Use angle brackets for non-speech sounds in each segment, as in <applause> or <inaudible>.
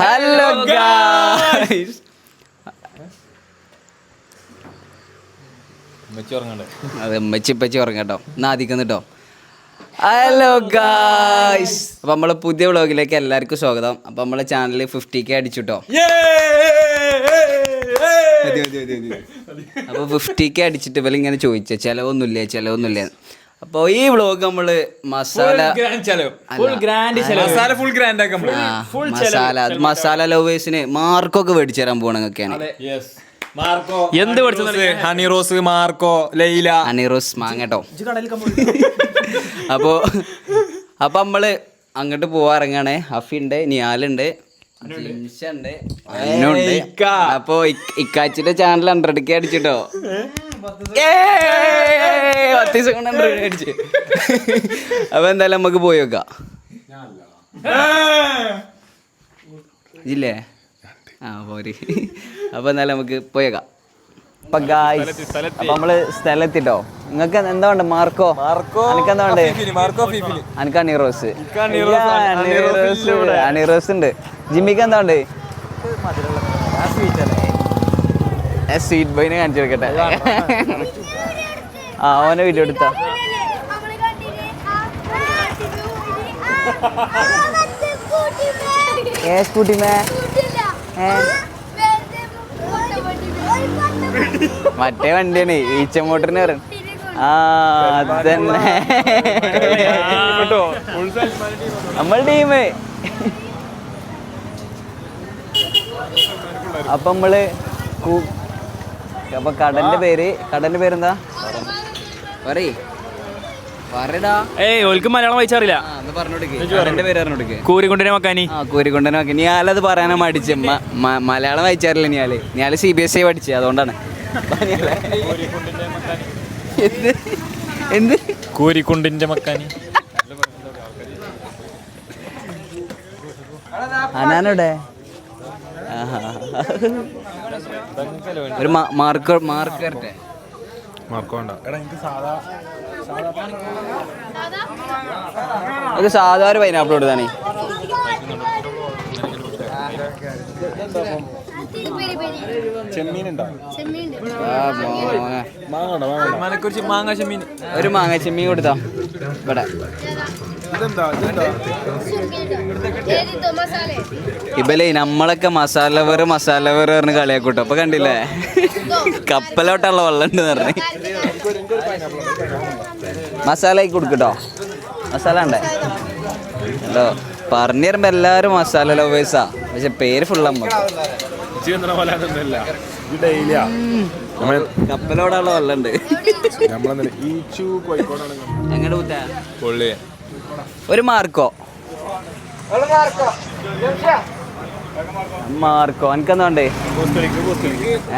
Hello guys അതെ ഉമ്മച്ചി ഉപ്പച്ചി ഉറങ്ങട്ടോ. എന്നാ കേട്ടോ ഹലോ ഗായ്സ് അപ്പം നമ്മളെ പുതിയ വ്ളോഗിലേക്ക് എല്ലാവർക്കും സ്വാഗതം. അപ്പം നമ്മളെ ചാനൽ ഫിഫ്റ്റി കെ അടിച്ചുട്ടോ. അപ്പോൾ ഫിഫ്റ്റി കെ അടിച്ചിട്ട് ഇവലിങ്ങനെ ഇങ്ങനെ ചിലവൊന്നുമില്ലേ ചിലവൊന്നുമില്ല ചിലവൊന്നുമില്ല? അപ്പോൾ ഈ വ്ളോഗ് നമ്മൾ masala full grand masala full grand ആക്കാൻ ആ, മസാല മസാല ലവേഴ്സിന് മാർക്കൊക്കെ മേടിച്ചു തരാൻ പോകണൊക്കെയാണ് മാർക്കോ. എന്ത് പഠിച്ചത് ഹണി റോസ്. മാർക്കോ ലൈല. അനിറോസ് മാങ്ങട്ടോ അപ്പോൾ അപ്പോൾ നമ്മൾ അങ്ങോട്ട് പോവാറങ്ങാണേ ഹഫിണ്ട് നിയാലുണ്ട് അപ്പൊ ഇക്ക- ഇക്കാച്ചിന്റെ ചാനൽ ഹൺഡ്രഡ് കെ അടിച്ചിട്ടോ? പത്ത് ദിവസം. കൊണ്ട് ഹൺഡ്രഡ് അടിച്ച്. അപ്പൊ എന്തായാലും നമുക്ക് പോയി വെക്കാം ഇല്ലേ? ആ പോരി. അപ്പൊ എന്തായാലും നമുക്ക് പോയേക്കാം അപ്പൊ ഗായ്സ് അപ്പൊ നമ്മൾ സ്ഥലത്തിട്ടോ നിങ്ങക്ക് എന്താ വേണ്ട മാർക്കോ മാർക്കോ അനക്ക് എന്താ വേണ്ടേ മാർക്കോ ഫീഫിലി. അനക്ക് അണിറോസ് അണിറോസ്, ഉണ്ട് ജിമ്മിക്ക് എന്താ ഉണ്ട് സ്വീറ്റ് ബോയിനെ കാണിച്ചു കൊടുക്കട്ടെ ആ ഓനെ വീഡിയോ എടുത്താ ഏ സ്കൂട്ടി മേ ഏ. മറ്റേ വണ്ടിയാണ് ഈച്ച മോട്ടറിന് പറയും ആ അതന്നെ. നമ്മൾ ടീം അപ്പൊ നമ്മൾ അപ്പൊ കടന്റെ പേര് കടന്റെ പേരെന്താ? പറയ്. ഏയ് മലയാളം വായിച്ചറിയില്ല. കൂരിക്കൊണ്ടിനെ മക്കാനി. ആ കൂരിക്കൊണ്ടനെ മക്കാനി. പറയാനാ മടിച്ച്? മലയാളം വായിച്ചാറില്ല ഞാൽ ഞാൽ സി ബി എസ് ഇ പഠിച്ചത് അതുകൊണ്ടാണ്. എന്ത്? എന്ത്? കൂരിക്കുണ്ടിന്റെ മക്കാനി. അനാനോടെ? ഒരു മാർക്ക് മാർക്ക് വരട്ടെ. മറക്കോണ്ട. ഇത് സാധാ ഒരു പൈനാപ്പിൾ കൊടുത്താണേ. ഒരു മാങ്ങ ചെമ്മീൻ കൊടുത്താ. ഇവിടെ. ഇബലേ നമ്മളൊക്കെ മസാല വേറെ മസാല വേറെ പറഞ്ഞ് കളിയാക്കൂട്ടോ. അപ്പൊ കണ്ടില്ലേ? കപ്പലോട്ടുള്ള വെള്ളം ഉണ്ട് പറഞ്ഞ്. മസാല ആക്കി കൊടുക്കട്ടോ മസാല ഉണ്ടേ ഹലോ പറഞ്ഞു തരുമ്പോ എല്ലാരും മസാല ലവേഴ്സാ പക്ഷെ പേര് ഫുൾ അമ്മ കപ്പലോടുള്ള വെള്ളമുണ്ട് എങ്ങോട്ട് കൂട്ടാ? പൊള്ളി ഒരു മാർക്കോ? മാർക്കോ. എനിക്കെന്താ വേണ്ടേ?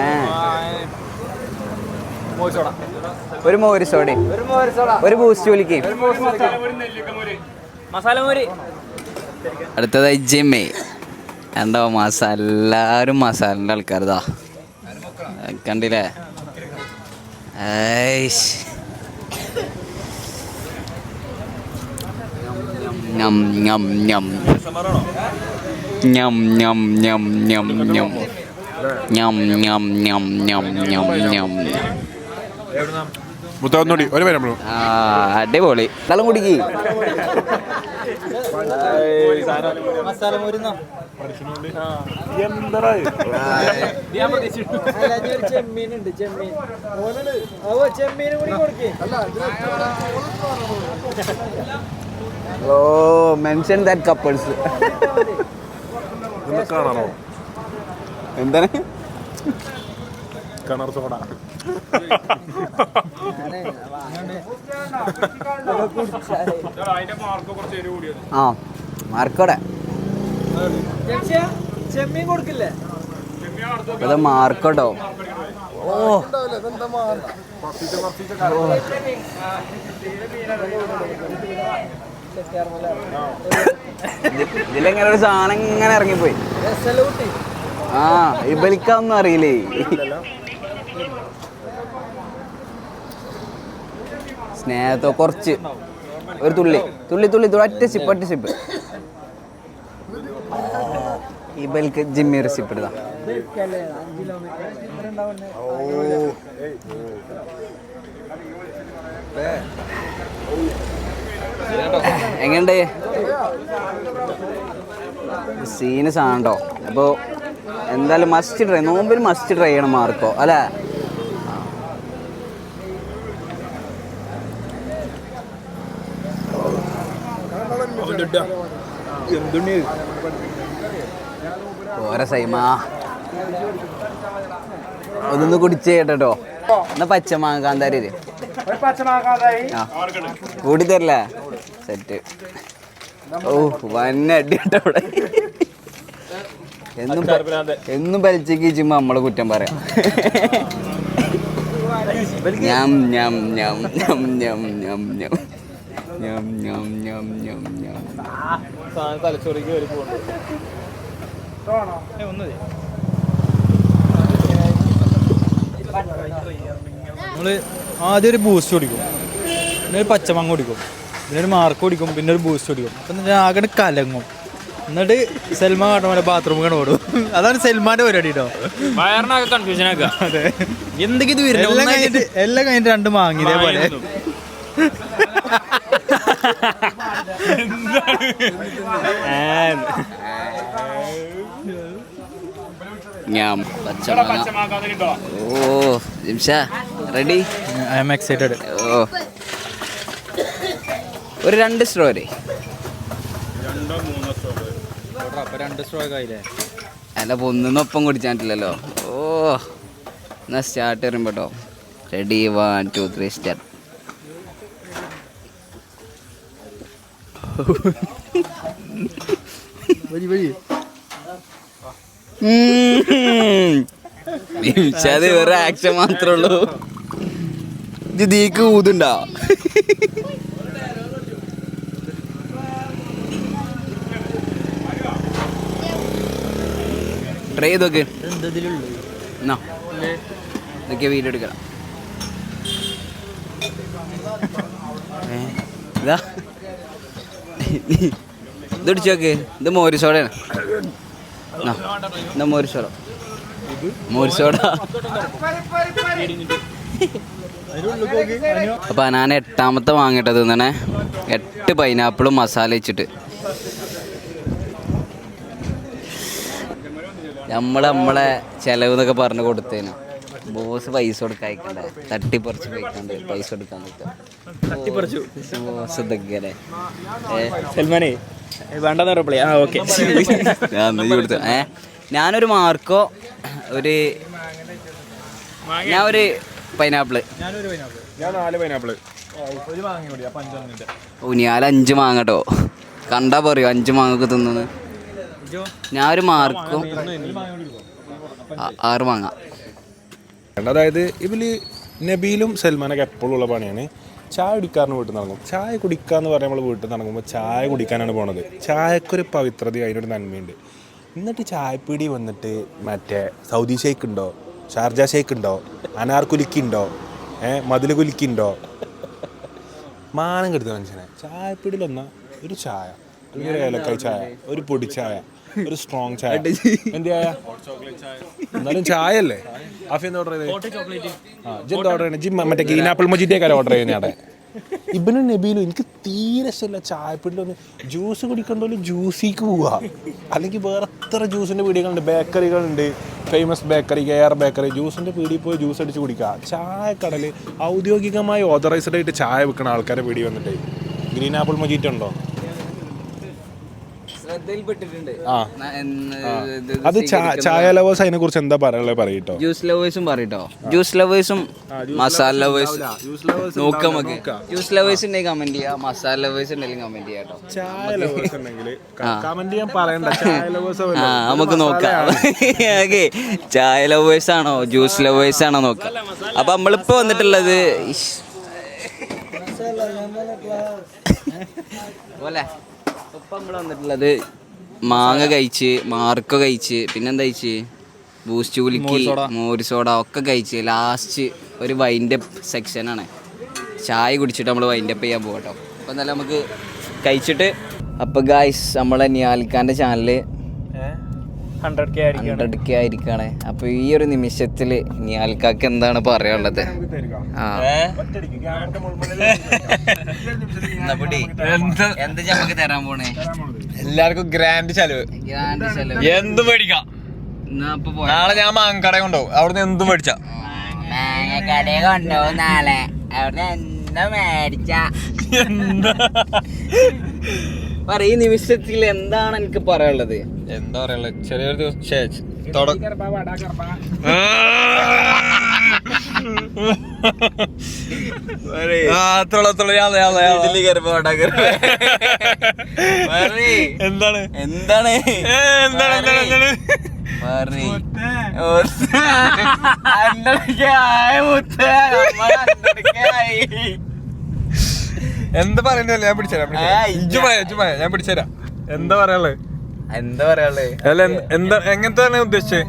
ഏ. ഒരു മോര് സോഡയും ഒരു ബൂസ്റ്റ് വിളിക്ക് മസാല മോര്. അടുത്തതായി ജിമ്മി. എന്താ മസാല? എല്ലാരും മസാലന്റെ ആൾക്കാരതാ കണ്ടില്ലേ? ഏയ്ഷ്. ഞം ഞം ഞം ഞം ഞം ഞം ഞം ഞം ഞം ഞം ഞം ഞം ഞം ഞം മുത്തൊന്നുകൂടി ഒരു പേര് നമ്മൾ. അടിപൊളി. സ്ഥലം കുടിക്ക് ചെമ്മീൻ ഓ മെൻഷൻ ദാറ്റ് കപ്പിൾസ് കാണാനോ? എന്താണ്? കിണർ സോഡ ആ മാർക്കോടെ. ചെമ്മീൻ കൊടുക്കില്ലേ ഇത് മാർക്കോട്ടോ. ഓ. ഇതിലെങ്ങനെ ഒരു സാധനം ഇങ്ങനെ ഇറങ്ങിപ്പോയി? ആ ഇബലിക്കൊന്നും അറിയില്ലേ? സ്നേഹത്തോ കുറച്ച്. ഒരു തുള്ളി. തുള്ളി തുള്ളി തുള്ളി. ഒറ്റ സിപ്പ് ഒറ്റ സിപ്പ് ഇബൽക്ക് ജിമ്മി ഒരു സിപ്പ് എടുത്താ ഇടുക എങ്ങണ്ട് സീന് സാണ്ടോ അപ്പോൾ എന്തായാലും മസ്റ്റ് ട്രൈ നോമ്പിൽ മസ്റ്റ് ട്രൈ ചെയ്യണം മാർക്കോ അല്ലേ? പോരാ സൈമാ. ഒന്നൊന്ന് കുടിച്ച് കേട്ടോ. എന്നാ പച്ചമാങ്ങ കാന്താരി കൂടി തരില്ല? സെറ്റ് ഓ വന്ന അടി കേട്ടോ ഇവിടെ എന്നും എന്നും പലിച്ചക്ക് ചുമ്മാ നമ്മളെ കുറ്റം പറയാം. ഞാം ഞാം ഞാം ഞാം ഞാം ഞാം ഞാം. ഞാം ഞാം ഞാം ഞാം ഞാം. തലച്ചോറിക്ക് കയറി പോകുന്നു നമ്മൾ ആദ്യം ഒരു ബൂസ്റ്റ് കുടിക്കും. പിന്നെ ഒരു പച്ചമാങ്ങ കുടിക്കും. പിന്നെ ഒരു മാർക്ക് കുടിക്കും പിന്നെ ഒരു ബൂസ്റ്റ് കുടിക്കും അപ്പം ആകെ കലങ്ങും. എന്നിട്ട് സൽമാൻ കാട്ടുന്ന പോലെ കണ്ട് ഓടും. <laughs> അതാണ് സൽമാന്റെ പരിപാടി കേട്ടോ വയറിനൊക്കെ കൺഫ്യൂഷൻ ആക്കുക. അതെ. എന്തൊക്കെ ഇത് എല്ലാം കഴിഞ്ഞിട്ട് എല്ലാം കഴിഞ്ഞിട്ട് രണ്ട് മാങ്ങിയതേ ഇതേപോലെ. ഞാൻ പച്ചമാങ്ങ. ഓ Jimsha ready I M excited ഓ. ഒരു രണ്ട് സ്ട്രോ വരെ അല്ല ഇപ്പൊ ഒന്നും ഒപ്പം കുടിച്ചാണ്ടില്ലല്ലോ. ഓ എന്നാ സ്റ്റാർട്ട് ചെയ്യുമ്പോ കേട്ടോ ready one two three start അത് വേറെ ആക്ഷൻ മാത്രമേ ഉള്ളൂ. ഇത് ദീക്ക് ഊതുണ്ടോ. ട്രൈ ചെയ്ത് നോക്ക് എന്നാ ഇതൊക്കെ വീഡിയോ എടുക്കണം. ഇതാ. ഇത് പിടിച്ച് നോക്ക്. ഇത് മോരിസോടയാണ് എന്നാ, മോരിസോട മോരിസോട അപ്പൊ ഞാൻ എട്ടാമത്തെ വാങ്ങിട്ടത് തന്നെ എട്ട് പൈനാപ്പിളും മസാല വെച്ചിട്ട്. നമ്മൾ നമ്മളെ ചെലവ് എന്നൊക്കെ പറഞ്ഞു കൊടുത്തേനു. ബോസ് പൈസ കൊടുക്കായിക്കണ്ടേ? തട്ടിപ്പറിച്ച് കഴിക്കണ്ട് പൈസ കൊടുക്കാൻ തട്ടിപ്പറിച്ചു. ബോസ് ഇതൊക്കെ സൽമാനേ വേണ്ടെന്ന് ആ ഓക്കെ. ഏ? ഞാനൊരു മാർക്കോ ഒരു ഞാൻ ഒരു പൈനാപ്പിൾ. ഞാൻ നാല് പൈനാപ്പിൾ. ഓ ഞാൻ അഞ്ച് മാങ്ങട്ടോ കണ്ടാ പറയൂ അഞ്ച് മാങ്ങൊക്കെ തിന്നു ഞാൻ ഒരു മാർക്കും ആറ് മാങ്ങ. അതായത് ഇവർ നബീലും സൽമാനൊക്കെ എപ്പോഴും ഉള്ള പണിയാണ്. ചായ കുടിക്കാറിന് വീട്ടിൽ നടക്കും ചായ കുടിക്കുക എന്ന് പറയുമ്പോൾ നമ്മൾ വീട്ടിൽ നടക്കുമ്പോൾ ചായ കുടിക്കാനാണ് പോണത്. ചായക്കൊരു പവിത്രത അതിനൊരു നന്മയുണ്ട്. എന്നിട്ട് ചായപ്പീടി വന്നിട്ട് മറ്റേ സൗദി ഷേക്ക് ഉണ്ടോ? ഷാർജ ഷേക്ക് ഉണ്ടോ? അനാർ കുലുക്കി ഉണ്ടോ? ഏഹ് മതിൽ കുലിക്കുണ്ടോ ഉണ്ടോ? മാനം കെടുത്ത മനുഷ്യനെ. ചായപ്പീടിയിൽ വന്ന ഒരു ചായ. അല്ലെങ്കിൽ ഒരു ഏലക്കായ ചായ. ഒരു പൊടി ചായ. ഒരു സ്ട്രോങ് ചായ. എന്ത് ചായ എന്നാലും ചായ അല്ലേ ആഫി എന്താ ഓർഡർ ചെയ്തത് ജിന്ത ഓർഡർ ചെയ്യണേ ജിം മറ്റേ ഗ്രീൻ ആപ്പിൾ മൊജിറ്റേക്കാരെ ഓർഡർ ചെയ്യുന്ന അവിടെ. ഇബിനും നബീലും എനിക്ക് തീരെ ഇഷ്ടമില്ല ചായപ്പിടിലൊന്ന് ജ്യൂസ് കുടിക്കണ്ടോലും ജ്യൂസിക്ക് പോവാ. അല്ലെങ്കിൽ വേറെ എത്ര ജ്യൂസിന്റെ പീടികളുണ്ട് ബേക്കറികളുണ്ട്. Famous bakery K R bakery. ജ്യൂസിന്റെ പീടിയിൽ പോയി ജ്യൂസ് അടിച്ച് കുടിക്കുക ചായക്കടൽ ഔദ്യോഗികമായി ഓതറൈസ്ഡ് ആയിട്ട് ചായ വിൽക്കുന്ന ആൾക്കാരെ പീടി വന്നിട്ട്. ഗ്രീൻ ആപ്പിൾ മൊജിറ്റ ഉണ്ടോ? ശ്രദ്ധയിൽപ്പെട്ടിട്ടുണ്ട്. ആ. അത് ചായ ലവേഴ്സ് അതിനെ കുറിച്ച് എന്താ പറയാനുള്ളത് പറയട്ടോ? ജ്യൂസ് ലവേഴ്സും പറയട്ടോ. ജ്യൂസ് ലവേഴ്സും മസാല ലവേഴ്സ് നോക്കാം നമുക്ക്. ജ്യൂസ് ലവേഴ്സ് ഉണ്ടെങ്കിൽ കമന്റ് ചെയ്യാം. മസാല ലവേഴ്സ് ഉണ്ടെങ്കിൽ കമന്റ് ചെയ്യാം കേട്ടോ. ചായ ലവേഴ്സ് ഉണ്ടെങ്കിൽ കമന്റ് ചെയ്യാൻ പറയണ്ട. ചായ ലവേഴ്സ് നമുക്ക് നോക്കാം. <laughs> ഓക്കെ. ചായ ലവേഴ്സ് ആണോ? ജ്യൂസ് ലവേഴ്സ് ആണോ നോക്കാം. അപ്പൊ നമ്മളിപ്പോ വന്നിട്ടുള്ളത്. പോലെ. ഇപ്പൊ നമ്മൾ വന്നിട്ടുള്ളത് മാങ്ങ കഴിച്ച് മാർക്ക കഴിച്ച് പിന്നെന്താ കഴിച്ച്? ബൂസ്റ്റ് കുലുക്കി മോര് സോഡ ഒക്കെ കഴിച്ച് ലാസ്റ്റ് ഒരു വൈൻഡ് അപ്പ് സെക്ഷനാണ് ചായ കുടിച്ചിട്ട് നമ്മൾ വൈൻഡ് അപ്പ് ചെയ്യാൻ പോകട്ടോ അപ്പം എന്തായാലും നമുക്ക് കഴിച്ചിട്ട് അപ്പോൾ ഗായ്സ് നമ്മളെ നിയാലിക്കാന്റെ channel hundred K hundred K ആയിരിക്കാണ്. അപ്പൊ ഈ ഒരു നിമിഷത്തിൽ നിയാൽക്കാക്ക് എന്താണ് പറയാനുള്ളത്? ആ. <laughs> എന്ത് നമുക്ക് തരാൻ പോണേ? എല്ലാവർക്കും ഗ്രാൻഡ് ചെലവ്. ഗ്രാൻഡ് ചെലവ്. എന്ത് മേടിക്കാം? നാളെ ഞാൻ മാങ്ങക്കട കൊണ്ടുപോകും. അവിടുന്ന് എന്തും മേടിച്ചാ? മാങ്ങക്കടയെ കൊണ്ടുപോകും നാളെ. അവിടുന്ന് എന്താ മേടിച്ച? <laughs> പറ ഈ നിമിഷത്തിൽ എന്താണ് എനിക്ക് പറയാനുള്ളത്? എന്താ പറയാനുള്ളത്? ചെറിയൊരു ദിവസം. എന്താണ് എന്താണ് എന്താണ് പറയ്. മുത്ത്. അന്നൊക്കെയായ മുത്ത്. നമ്മൾ അന്നൊക്കെയായി. എന്ത് പറയുന്നല്ലേ ഞാൻ പിടിച്ചേരാ ഇജുമായ പോയ ഞാൻ പിടിച്ചേരാ എന്താ പറയാനുള്ളത് എന്താ പറയാനുള്ളത് അല്ല എന്ത്- എങ്ങനത്തെ തന്നെ ഉദ്ദേശിച്ചേ?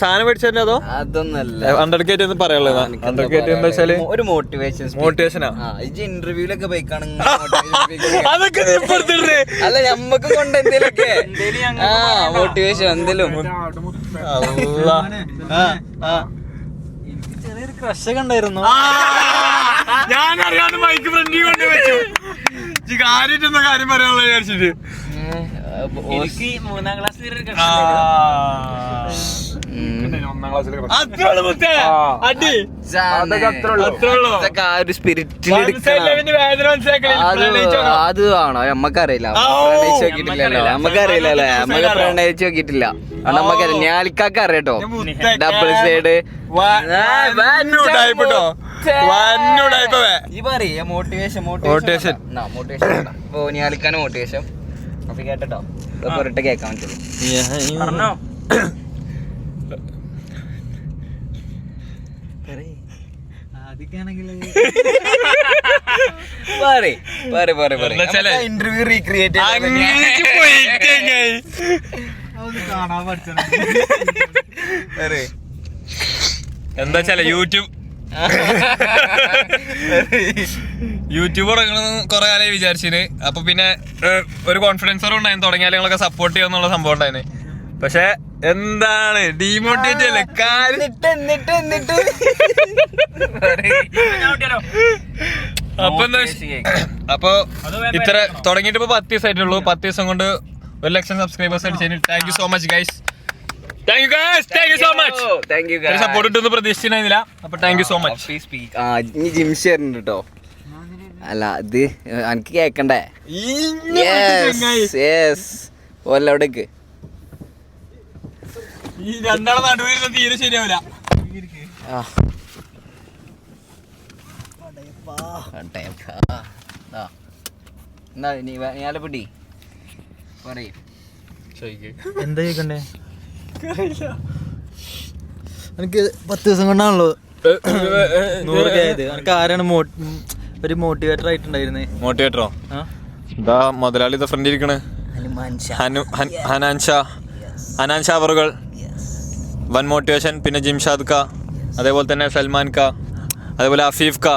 സാധനം മേടിച്ചോ അതോ? അതൊന്നല്ല. അണ്ടർക്കേറ്റ് എന്ന്? പറയാനുള്ളത് അണ്ടർക്കേറ്റ് എന്താ വെച്ചാൽ? ഒരു മോട്ടിവേഷൻ മോട്ടിവേഷനാ ഇന്റർവ്യൂലൊക്കെ പോയിക്കാണ് <laughs> അതൊക്കെ. അല്ല നമ്മക്ക് കൊണ്ട് എന്തേലൊക്കെ. മോട്ടിവേഷൻ എന്തേലും. ചെറിയൊരു ക്രഷൊക്കെ ഉണ്ടായിരുന്നു. ഞാൻ അറിയാണ്ട് മൈക്ക് ഫ്രണ്ടി കൊണ്ട് വെച്ചു. കാര്യമായിട്ടൊന്നും കാര്യം പറയാനുള്ള വിചാരിച്ചിട്ട്. എനിക്ക് മൂന്നാം ക്ലാസ്സിൽ അത് ആണോ നമ്മക്കറിയില്ല. പ്രണയിച്ച് നോക്കിയിട്ടില്ലല്ലോ. നമ്മക്കറിയില്ല അല്ലേ? നമ്മക്ക് പ്രണയിച്ച് നോക്കിട്ടില്ല നമ്മക്കറിയാം ഞാലിക്കാക്ക് അറിയട്ടോ. Double side motivation. Motivation motivation അപ്പൊ കേട്ടോ. കേക്കാൻ പറ്റുള്ളൂ പറഞ്ഞോ ആദ്യമൊക്കെയാണെങ്കിൽ പറയ് പറയ് പറയ് പറയ് എന്താച്ചാലേ, ഇന്റർവ്യൂ റീക്രിയേറ്റ് എന്താ വെച്ചാൽ യൂട്യൂബ് യൂട്യൂബ് തുടങ്ങണമെന്ന് കുറെ കാലമായി വിചാരിച്ചിന്. അപ്പൊ പിന്നെ ഒരു കോൺഫിഡൻസർ ഉണ്ടായിരുന്നു. തുടങ്ങിയാൽ നിങ്ങളൊക്കെ സപ്പോർട്ട് ചെയ്യാന്നുള്ള സംഭവം ഉണ്ടായിരുന്നു പക്ഷെ എന്താണ്? ഡീമോട്ടിവേറ്റ് അല്ലേ? എന്നിട്ട് എന്നിട്ട് എന്നിട്ട് അപ്പൊ എന്താ <clears throat> അപ്പൊ ഇത്ര തുടങ്ങിയിട്ട് ഇപ്പൊ പത്ത് ദിവസമായിട്ടുള്ളൂ പത്ത് ദിവസം കൊണ്ട് ഒരു ലക്ഷം സബ്സ്ക്രൈബേഴ്സ് അടിച്ചതിന് thank you so much guys thank you guys thank you so much thank you support കിട്ടുമെന്ന് പ്രതീക്ഷിച്ചിരുന്നില്ല അപ്പൊ താങ്ക് യു സോ മച്ച് ആ ഇനി കേട്ടോ അല്ല ഇത് എനിക്ക് കേക്കണ്ടേ? യെസ് യെസ് ഓല്ല അവിടേക്ക്. ഈ രണ്ടാളെ നടുവിൽ തീരെ ശരിയാവില്ല. ആ. ആട്ടെ, ആ. ദാ. എന്നാ നീ ഞാലെ പിടി പറയും. എന്താ ചോദിക്കണ്ടേ? എനിക്ക് പത്ത് ദിവസം കൊണ്ടാണല്ലോ നൂറ് ആയത്. എനിക്ക് ആരാണ് മോ- ഒരു മോട്ടിവേറ്റർ ആയിട്ടുണ്ടായിരുന്നേ. മോട്ടിവേറ്ററോ ഇതാ മുതലാളി ഇതാ ഫ്രണ്ട് ഇരിക്കണ്. അവറുകൾ. വൻ മോട്ടിവേഷൻ പിന്നെ ജിംഷാദ് ക അതേപോലെ തന്നെ സൽമാൻ ക അതേപോലെ അഫീഫ് ക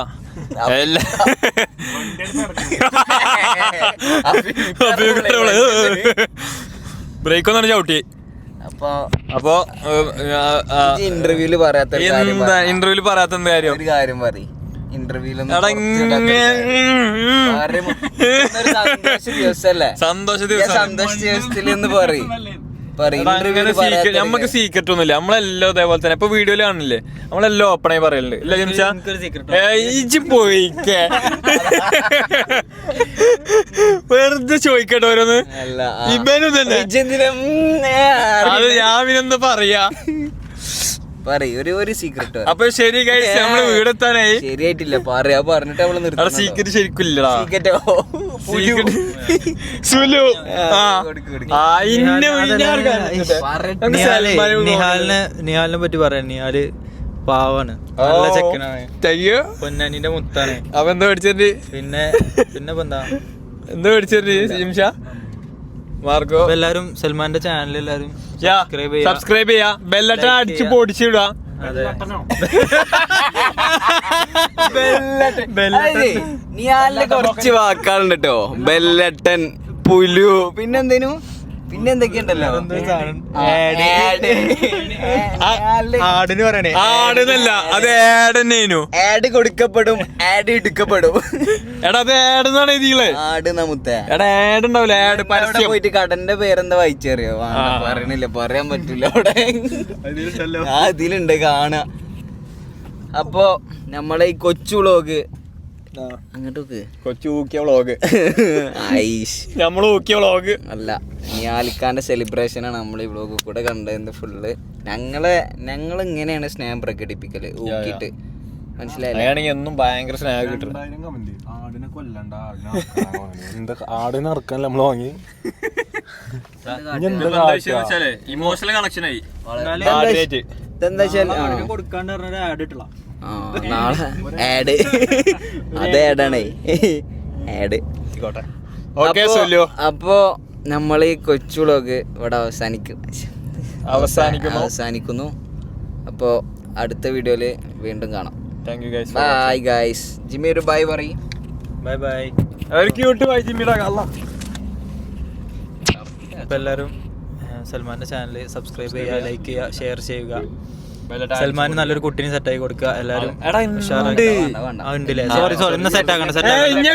ബ്രേക്ക് ഒന്നാണ് ചവിട്ടി. അപ്പോ ഇന്റർവ്യൂൽ പറയാത്ത. ഇന്റർവ്യൂൽ പറയാത്ത എന്ത് കാര്യം? ഒരു കാര്യം പറയും ഇന്റർവ്യൂൽ എടാ ഇങ്ങനെ സന്തോഷ ദിവസല്ലേ? സന്തോഷ ദിവസം. സന്തോഷ ദിവസത്തിൽ എന്ന് പറയും. നമ്മക്ക് സീക്രട്ട് ഒന്നുമില്ല നമ്മളെല്ലാം ഇതേപോലെ തന്നെ. ഇപ്പൊ വീഡിയോയിൽ കാണില്ലേ? നമ്മളെല്ലാം ഓപ്പൺ ആയി പറയലുണ്ട്. ഇല്ല ഇജ് പോയിക്കേ. വെറുതെ ചോദിക്കട്ടെ ഓരോന്ന്. അല്ല ഇവനും തന്നെ അത് ഞാൻ പിന്നെന്താ പറയാ? പറയും ഒരു ഒരു സീക്രട്ട് അപ്പൊ ശരി ഗൈസ് നമ്മൾ വീടെത്താനായി. ശരിയായിട്ടില്ല പറയാ പറഞ്ഞിട്ട് നമ്മൾ അവിടെ സീക്രട്ട് ശരിക്കും ഇല്ലടാ സീക്രറ്റ് സുലു. നിഹാലിനെ നിഹാലിനെ പറ്റി പറയാൻ നിഹാൽ പാവാണ്. നല്ല ചെക്കനാണ്. തയ്യോ? പൊന്നാനിന്റെ മുത്താണ്. അപ്പൊ എന്താ മേടിച്ചിട്ട് പിന്നെ പിന്നെ എന്താ? എന്താ പഠിച്ചിട്ട് ജിംഷ മാർക്കോ? അപ്പൊ എല്ലാരും സൽമാന്റെ ചാനൽ എല്ലാരും സബ്സ്ക്രൈബ് ചെയ്യാ. സബ്സ്ക്രൈബ് ചെയ്യാ. ബെല്ലട്ട അടിച്ചു. പൊടിച്ചിടുക. നീ അതെ, കുറച്ച് വാക്കാളുണ്ട് കേട്ടോ ബെല്ലട്ടൻ പുലു. പിന്നെന്തേനു? പിന്നെ എന്തൊക്കെയുണ്ടല്ലോ? ആടിന്. പറയണേ. ആടുന്നല്ല അത് ആഡന്നേനു ആഡ് കൊടുക്കപ്പെടും ആഡ് എടുക്കപ്പെടും എടാ അത് ആഡെന്നാണ് എഴുതികളെ ആട് നമുത്തെ എടാ ആഡ് ഉണ്ടാവില്ല ആഡ് അവിടെ പരസ്യം. പോയിട്ട് കടന്റെ പേരെന്താ വായിച്ചറിയോ? ആ. പറയണില്ല പറയാൻ പറ്റൂല അവിടെ. ആ ഇതിലുണ്ട് കാണാ. അപ്പൊ നമ്മളെ ഈ കൊച്ചു വ്ളോഗ്. അങ്ങോട്ട് നോക്ക്. കൊച്ചു ഊക്കിയ വ്ളോഗ്. ഐഷ്. നമ്മൾ ഊക്കിയ വ്ളോഗ്. അല്ല. നിയാലിക്കാന്റെ സെലിബ്രേഷൻ ആണ് നമ്മൾ ഈ വ്ളോഗ് കൂടെ കണ്ടത് ഫുള്ള് ഞങ്ങളെ ഞങ്ങൾ ഇങ്ങനെയാണ് സ്നേഹം പ്രകടിപ്പിക്കൽ. ഊക്കിട്ട് മനസ്സിലായില്ലേ? അങ്ങനെയാണെങ്കിൽ എന്നും ഭയങ്കര സ്നേഹം കിട്ടും. രണ്ടായിരം ആടിനെ കൊല്ലണ്ട ആടിനെ <laughs> <laughs> എന്താ ആടിനെ അറക്കാൻ നമ്മൾ വാങ്ങി? ഇമോഷണൽ കണക്ഷൻ ആയി. ഇതെന്താ വെച്ചാൽ ആ. കൊടുക്കാണ്ട് പറഞ്ഞ ആഡ് നാളെ ആഡ് <laughs> അത് ആഡാണേ ആഡ് അപ്പോ നമ്മൾ ഈ കൊച്ചു വ്ളോഗ് ഇവിടെ അവസാനിക്കും. അവസാനിക്കുന്നു. അവസാനിക്കുന്നു. അപ്പോൾ അടുത്ത വീഡിയോയിൽ വീണ്ടും കാണാം. Thank you guys bye guys Jimmy ഒരു ബൈ പറയും. ബൈ ബൈ ഒരു ക്യൂട്ട് ബൈ ജിമ്മിയുടെ കള്ള അപ്പൊ എല്ലാവരും സൽമാന്റെ ചാനൽ സബ്സ്ക്രൈബ് ചെയ്യുക ലൈക്ക് ചെയ്യുക. ഷെയർ ചെയ്യുക. സൽമാൻ നല്ലൊരു കുട്ടീനെ സെറ്റ് ആയി കൊടുക്കുക. എല്ലാരും. സോറി സോറി ഇന്ന് സെറ്റ് ആക്കണം സെറ്റ് ഇങ്ങനെ